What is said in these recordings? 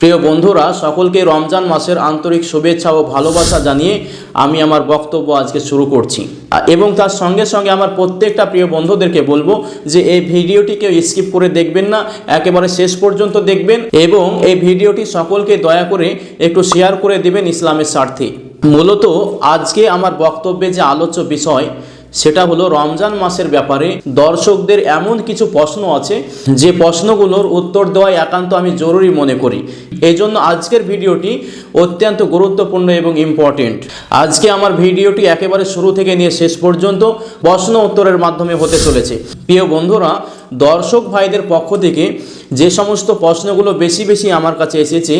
প্রিয় বন্ধুরা, সকলকে রমজান মাসের আন্তরিক শুভেচ্ছা ও ভালোবাসা জানিয়ে আমি আমার বক্তব্য আজকে শুরু করছি। এবং তার সঙ্গে সঙ্গে আমার প্রত্যেকটা প্রিয় বন্ধুদেরকে বলব যে এই ভিডিওটিকে স্কিপ করে দেখবেন না, একেবারে শেষ পর্যন্ত দেখবেন এবং এই ভিডিওটি সকলকে দয়া করে একটু শেয়ার করে দেবেন ইসলামের স্বার্থে। মূলত আজকে আমার বক্তব্যে যে আলোচ্য বিষয় সেটা হলো রমজান মাসের ব্যাপারে দর্শকদের এমন কিছু প্রশ্ন আছে যে প্রশ্নগুলোর উত্তর দেওয়া একান্ত আমি জরুরি মনে করি। এই জন্য আজকের ভিডিওটি অত্যন্ত গুরুত্বপূর্ণ এবং ইম্পর্টেন্ট আজকে আমার ভিডিওটি একেবারে শুরু থেকে নিয়ে শেষ পর্যন্ত প্রশ্ন উত্তরের মাধ্যমে হতে চলেছে। প্রিয় বন্ধুরা দর্শক ভাইদের পক্ষ থেকে যে সমস্ত প্রশ্নগুলো বেশি বেশি আমার কাছে এসেছে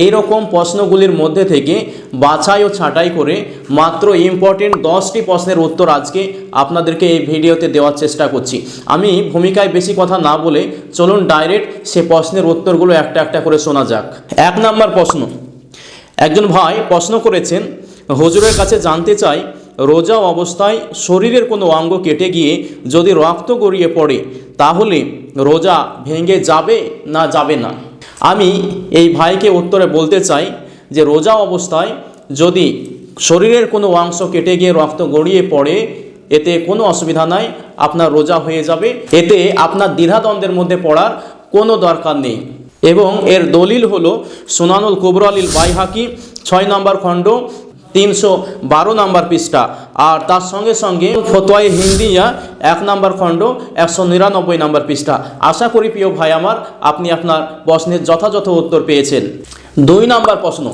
এই রকম প্রশ্নগুলির মধ্যে থেকে বাছাই ও ছাঁটাই করে মাত্র ইম্পর্টেন্ট দশটি প্রশ্নের উত্তর আজকে আপনাদেরকে এই ভিডিওতে দেওয়ার চেষ্টা করছি। আমি ভূমিকায় বেশি কথা না বলে চলুন ডাইরেক্ট সে প্রশ্নের উত্তরগুলো একটা একটা করে শোনা যাক। এক নাম্বার প্রশ্ন। একজন ভাই প্রশ্ন করেছেন, হুজুরের কাছে জানতে চাই রোজা অবস্থায় শরীরের কোনো অঙ্গ কেটে গিয়ে যদি রক্ত গড়িয়ে পড়ে, তাহলে রোজা ভেঙে যাবে না যাবে না? আমি এই ভাইকে উত্তরে বলতে চাই যে রোজা অবস্থায় যদি শরীরের কোনো অংশ কেটে গিয়ে রক্ত গড়িয়ে পড়ে, এতে কোনো অসুবিধা নাই, আপনার রোজা হয়ে যাবে। এতে আপনার দ্বিধাদ্বন্দ্বের মধ্যে পড়ার কোনো দরকার নেই। এবং এর দলিল হলো সুনানুল কুবরালিল বাইহাকি ছয় নম্বর খণ্ড তিনশো বারো নম্বর পৃষ্ঠা। আর তার সঙ্গে সঙ্গে ফতোয়াই হিন্দিয়া এক নম্বর খণ্ড, একশো নিরানব্বই নম্বর পৃষ্ঠা। আশা করি প্রিয় ভাই আমার, আপনি আপনার প্রশ্নের যথাযথ উত্তর পেয়েছেন। দুই নম্বর প্রশ্ন।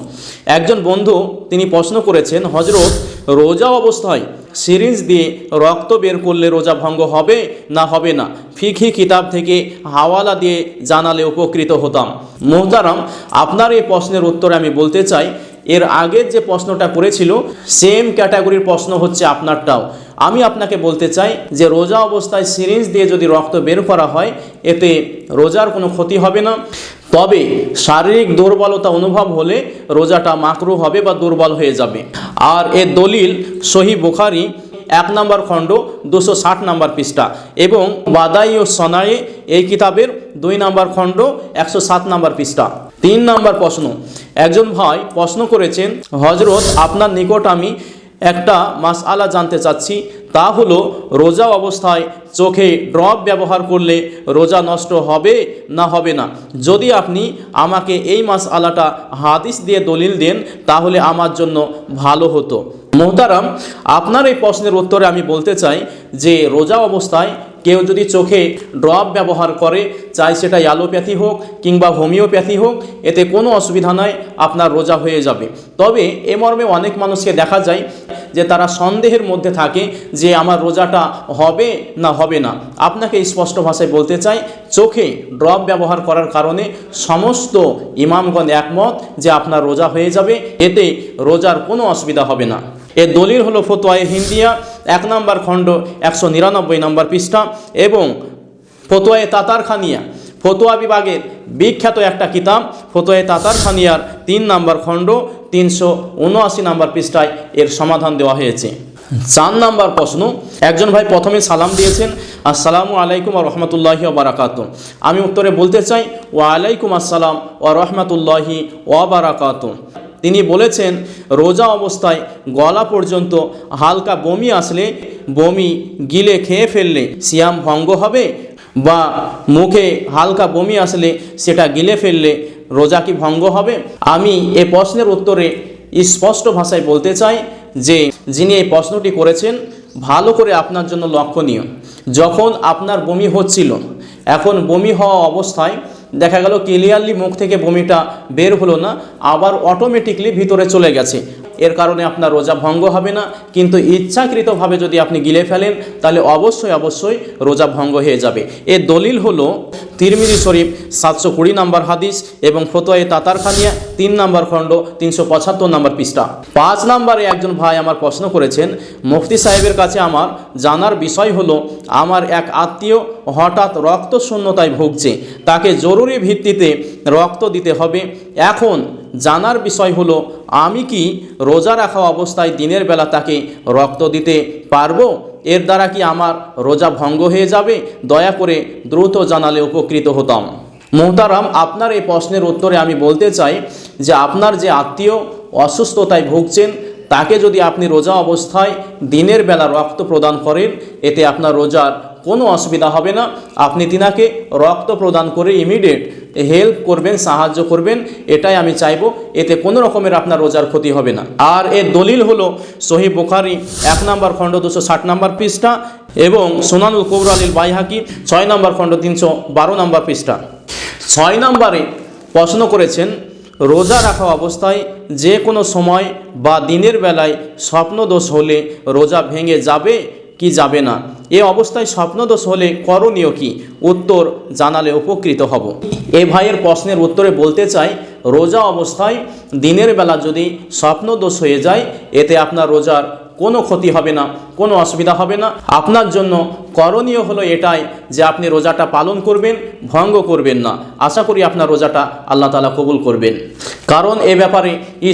একজন বন্ধু তিনি প্রশ্ন করেছেন হজরত রোজা অবস্থায় সিরিঞ্জ দিয়ে রক্ত বের করলে রোজা ভঙ্গ হবে না হবে না? ফিখি কিতাব থেকে হাওয়ালা দিয়ে জানালে উপকৃত হতাম। মোহতারাম, আপনার এই প্রশ্নের উত্তরে আমি বলতে চাই এর আগের যে প্রশ্নটা করেছিল সেম ক্যাটাগরির প্রশ্ন হচ্ছে আপনারটাও। আমি আপনাকে বলতে চাই যে রোজা অবস্থায় সিরিঞ্জ দিয়ে যদি রক্ত বের করা হয়, এতে রোজার কোনো ক্ষতি হবে না। তবে শারীরিক দুর্বলতা অনুভব হলে রোজাটা মাকরু হবে বা দুর্বল হয়ে যাবে। আর এর দলিল সহি বুখারি, এক নম্বর খণ্ড, দুশো ষাট নম্বর পৃষ্ঠা। এবং বাদাই ও সনায়ে এই কিতাবের দুই নম্বর খণ্ড, একশো সাত নম্বর পৃষ্ঠা। তিন নম্বর প্রশ্ন। একজন ভাই প্রশ্ন করেছেন হজরত আপনার নিকট আমি একটা মাসআলা জানতে চাচ্ছি। তা হলো, রোজা অবস্থায় চোখে ড্রপ ব্যবহার করলে রোজা নষ্ট হবে না হবে না? যদি আপনি আমাকে এই মাসআলাটা হাদিস দিয়ে দলিল দেন, তাহলে আমার জন্য ভালো হতো। মোহতারাম, আপনার এই প্রশ্নের উত্তরে আমি বলতে চাই যে, রোজা অবস্থায় কেউ যদি চোখে ড্রপ ব্যবহার করে, চাই সেটা অ্যালোপ্যাথি হোক কিংবা হোমিওপ্যাথি হোক, এতে কোনো অসুবিধা নয় আপনার রোজা হয়ে যাবে। তবে এ মর্মে অনেক মানুষকে দেখা যায় যে তারা সন্দেহের মধ্যে থাকে যে আমার রোজাটা হবে না হবে না। আপনাকে স্পষ্ট ভাষায় বলতে চাই, চোখে ড্রপ ব্যবহার করার কারণে সমস্ত ইমামগণ একমত যে আপনার রোজা হয়ে যাবে, এতে রোজার কোনো অসুবিধা হবে না। এর দলিল হলো ফতোয়ায়ে হিন্দিয়া, এক নম্বর খণ্ড, একশো নিরানব্বই নম্বর পৃষ্ঠা এবং ফতোয়ায়ে তাতার খানিয়া ফতোয়া বিভাগের বিখ্যাত একটা কিতাব ফতোয়ায়ে তাতার খানিয়ার তিন নম্বর খণ্ড, তিনশো উনআশি নম্বর পৃষ্ঠায় এর সমাধান দেওয়া হয়েছে। চার নাম্বার প্রশ্ন, একজন ভাই প্রথমে সালাম দিয়েছেন, আসসালামু আলাইকুম ও রহমতুল্লাহি বারাকাত আমি উত্তরে বলতে চাই ও আলাইকুম আসসালাম ও রহমতুল্লাহি ও বারাকাত তিনি বলেছেন, রোজা অবস্থায় গলা পর্যন্ত হালকা বমি আসলে বমি গিলে খেয়ে ফেললে সিয়াম ভঙ্গ হবে বা মুখে হালকা বমি আসলে সেটা গিলে ফেললে রোজা কি ভঙ্গ হবে? আমি এ প্রশ্নের উত্তরে স্পষ্ট ভাষায় বলতে চাই যে, যিনি এই প্রশ্নটি করেছেন, ভালো করে আপনার জন্য লক্ষণীয়। যখন আপনার বমি হচ্ছিল, এখন বমি হওয়া অবস্থায় দেখা গেল ক্লিয়ারলি মুখ থেকে বমিটা বের হলো না, আবার অটোমেটিকলি ভিতরে চলে গেছে। এর কারণে আপনার রোজা ভঙ্গ হবে না, কিন্তু ইচ্ছাকৃতভাবে যদি আপনি গিলে ফেলেন, তাহলে অবশ্যই অবশ্যই রোজা ভঙ্গ হয়ে যাবে। এর দলিল হলো তিরমিরি শরীফ, সাতশো কুড়ি নম্বর হাদিস এবং ফতোয়ে তাতারখানিয়া, তিন নম্বর খণ্ড, তিনশো পঁচাত্তর নম্বর পৃষ্ঠা। পাঁচ নম্বরে একজন ভাই আমার প্রশ্ন করেছেন, মুফতি সাহেবের কাছে আমার জানার বিষয় হলো, আমার এক আত্মীয় হঠাৎ রক্ত শূন্যতায় ভুগছে, তাকে জরুরি ভিত্তিতে রক্ত দিতে হবে। এখন জানার বিষয় হলো, আমি কি রোজা রাখা অবস্থায় দিনের বেলা তাকে রক্ত দিতে পারব? এর দ্বারা কি আমার রোজা ভঙ্গ হয়ে যাবে? দয়া করে দ্রুত জানালে উপকৃত হতাম। মোহতারাম, আপনার এই প্রশ্নের উত্তরে আমি বলতে চাই যে আপনার যে আত্মীয় অসুস্থতায় ভুগছেন, তাকে যদি আপনি রোজা অবস্থায় দিনের বেলা রক্ত প্রদান করেন, এতে আপনার রোজার কোনো অসুবিধা হবে না। আপনি তিনাকে রক্ত প্রদান করে ইমিডিয়েট হেল্প করবেন, সাহায্য করবেন, এটাই আমি চাইব। এতে কোনো রকমের আপনার রোজার ক্ষতি হবে না। আর এর দলিল হলো সহি বুখারি এক নম্বর খণ্ড দুশো ষাট নম্বর পৃষ্ঠা এবং সোনানুল কৌর আলীল বাইহাকি ছয় নম্বর খণ্ড তিনশো বারো নম্বর পৃষ্ঠা। ছয় নম্বরে প্রশ্ন করেছেন, রোজা রাখা অবস্থায় যে কোনো সময় বা দিনের বেলায় স্বপ্নদোষ হলে রোজা ভেঙে যাবে কি যাবে না? এ অবস্থায় স্বপ্নদোষ হলে করণীয় কি? উত্তর, জানালে উপকৃত হব। এ ভাইয়ের প্রশ্নের উত্তরে বলতে চাই, রোজা অবস্থায় দিনের বেলা যদি স্বপ্নদোষ হয়ে যায়, এতে আপনার রোজার কোনো ক্ষতি হবে না, কোনো অসুবিধা হবে না। আপনার জন্য করণীয় হলো এটাই যে আপনি রোজাটা পালন করবেন, ভঙ্গ করবেন না। আশা করি আপনার রোজাটা আল্লাহ তালা কবুল করবেন। কারণ এ ব্যাপারে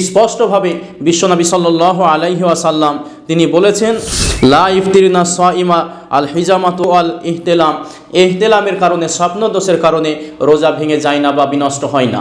স্পষ্টভাবে বিশ্বনবী সাল্লাহ আলাইহি আসাল্লাম তিনি বলেছেন, লা ইফতিরিনা সাইমা আল হিজামাত আল ইহতেলাম ইহতেলামের কারণে, স্বপ্নদোষের কারণে রোজা ভেঙে যায় না বা বিনষ্ট হয় না।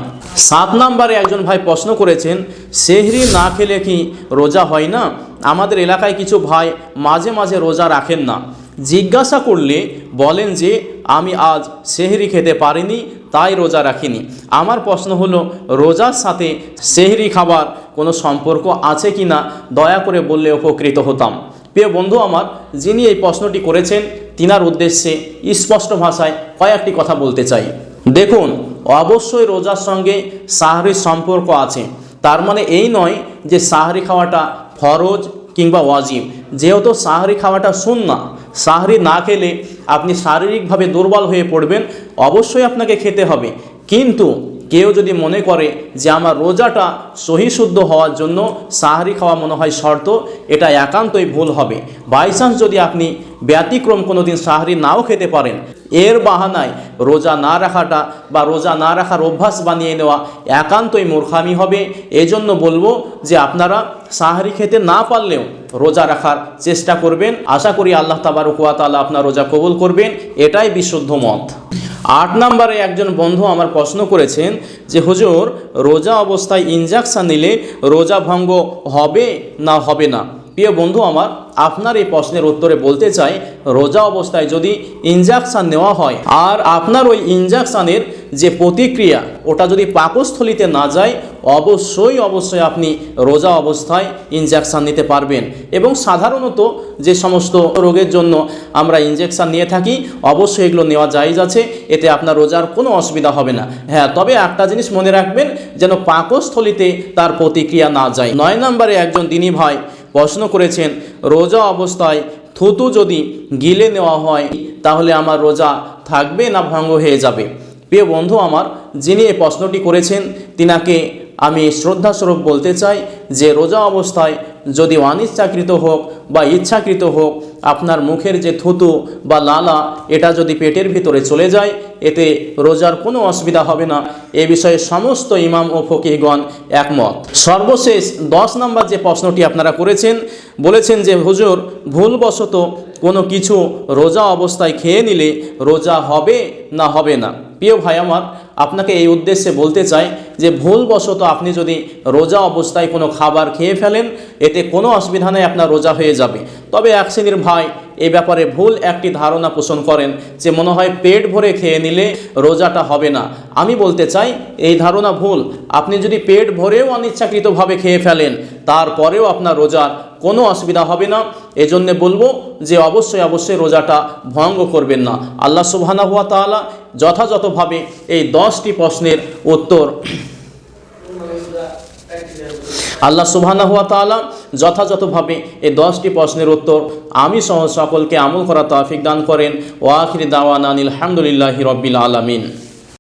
সাত নম্বরে একজন ভাই প্রশ্ন করেছেন, সেহরি না খেলে কি রোজা হয় না? আমাদের এলাকায় কিছু ভাই মাঝে মাঝে রোজা রাখেন না। জিজ্ঞাসা করলে বলেন যে, আমি আজ সেহরি খেতে পারিনি, তাই রোজা রাখিনি। আমার প্রশ্ন হলো, রোজার সাথে সেহরি খাবার কোনো সম্পর্ক আছে কি না? দয়া করে বললে উপকৃত হতাম। প্রিয় বন্ধু আমার, যিনি এই প্রশ্নটি করেছেন, তিনার উদ্দেশ্যে স্পষ্ট ভাষায় কয়েকটি কথা বলতে চাই। দেখুন, অবশ্যই রোজার সঙ্গে সাহরির সম্পর্ক আছে। তার মানে এই নয় যে সাহরি খাওয়াটা ফরজ কিংবা ওয়াজিব। যেহেতু সাহরি খাওয়াটা সুন্না সাহরি না খেলে আপনি শারীরিকভাবে দুর্বল হয়ে পড়বেন, অবশ্যই আপনাকে খেতে হবে। কিন্তু কেউ যদি মনে করে যে আমার রোজাটা সহি শুদ্ধ হওয়ার জন্য সাহারি খাওয়া মনে হয় শর্ত, এটা একান্তই ভুল হবে। বাইচান্স যদি আপনি ব্যতিক্রম কোনো দিন সাহারি নাও খেতে পারেন। এর বাহানায় রোজা না রাখাটা বা রোজা না রাখার অভ্যাস বানিয়ে নেওয়া একান্তই মূর্খামি হবে। এজন্য বলব যে আপনারা সাহারি খেতে না পারলেও রোজা রাখার চেষ্টা করবেন। আশা করি আল্লাহ তাবারকুয়াতালা আপনার রোজা কবুল করবেন। এটাই বিশুদ্ধ মত। আট নম্বরে একজন বন্ধু আমার প্রশ্ন করেছেন যে, হুজুর, রোজা অবস্থায় ইনজেকশন নিলে রোজা ভঙ্গ হবে না হবে না? প্রিয় বন্ধু আমার, আপনার এই প্রশ্নের উত্তরে বলতে চাই, রোজা অবস্থায় যদি ইনজেকশান নেওয়া হয়, আর আপনার ওই ইনজেকশানের যে প্রতিক্রিয়া, ওটা যদি পাকস্থলিতে না যায়, অবশ্যই অবশ্যই আপনি রোজা অবস্থায় ইনজেকশান নিতে পারবেন। এবং সাধারণত যে সমস্ত রোগের জন্য আমরা ইনজেকশান নিয়ে থাকি, অবশ্যই এগুলো নেওয়া জায়জ আছে, এতে আপনার রোজার কোনো অসুবিধা হবে না। হ্যাঁ তবে একটা জিনিস মনে রাখবেন, যেন পাকস্থলিতে তার প্রতিক্রিয়া না যায়। নয় নম্বরে একজন দিনী ভাই প্রশ্ন করেছেন, রোজা অবস্থায় থুতু যদি গিলে নেওয়া হয়, তাহলে আমার রোজা থাকবে না ভঙ্গ হয়ে যাবে? প্রিয় বন্ধু আমার, যিনি এই প্রশ্নটি করেছেন, তিনাকে আমি শ্রদ্ধাস্বরূপ বলতে চাই যে রোজা অবস্থায় যদি অনিচ্ছাকৃত হোক বা ইচ্ছাকৃত হোক, আপনার মুখের যে থুতু বা লালা, এটা যদি পেটের ভিতরে চলে যায়, এতে রোজার কোনো অসুবিধা হবে না। এ বিষয়ে সমস্ত ইমাম ও ফকিহগণ একমত। সর্বশেষ দশ নম্বর যে প্রশ্নটি আপনারা করেছেন, বলেছেন যে, হুজুর, ভুলবশত কোনো কিছু রোজা অবস্থায় খেয়ে নিলে রোজা হবে না হবে না? প্রিয় ভাই আমার আপনাকে এই উদ্দেশ্যে বলতে চাই যে ভুলবশত আপনি যদি রোজা অবস্থায় কোনো খাবার খেয়ে ফেলেন, এতে কোনো অসুবিধা নেই, আপনার রোজা হয়ে যাবে। তবে এক শ্রেণির ভাই এ ব্যাপারে ভুল একটি ধারণা পোষণ করেন যে মনে হয় পেট ভরে খেয়ে নিলে রোজাটা হবে না। আমি বলতে চাই, এই ধারণা ভুল। আপনি যদি পেট ভরেও অনিচ্ছাকৃতভাবে খেয়ে ফেলেন, তারপরেও আপনার রোজার কোনো অসুবিধা হবে না। এজন্য বলব যে অবশ্যই অবশ্যই রোজাটা ভঙ্গ করবেন না। আল্লাহ সুবহানা হুয়া তাআলা যথাযথভাবে এই দশটি প্রশ্নের উত্তর আল্লাহ সুবহানা হুয়া তাআলা যথাযথভাবে এই দশটি প্রশ্নের উত্তর আমি সহ সকলকে আমল করা তৌফিক দান করেন। ওয়াখির দাওয়ান আলহামদুলিল্লাহি রব্বিল আলামিন।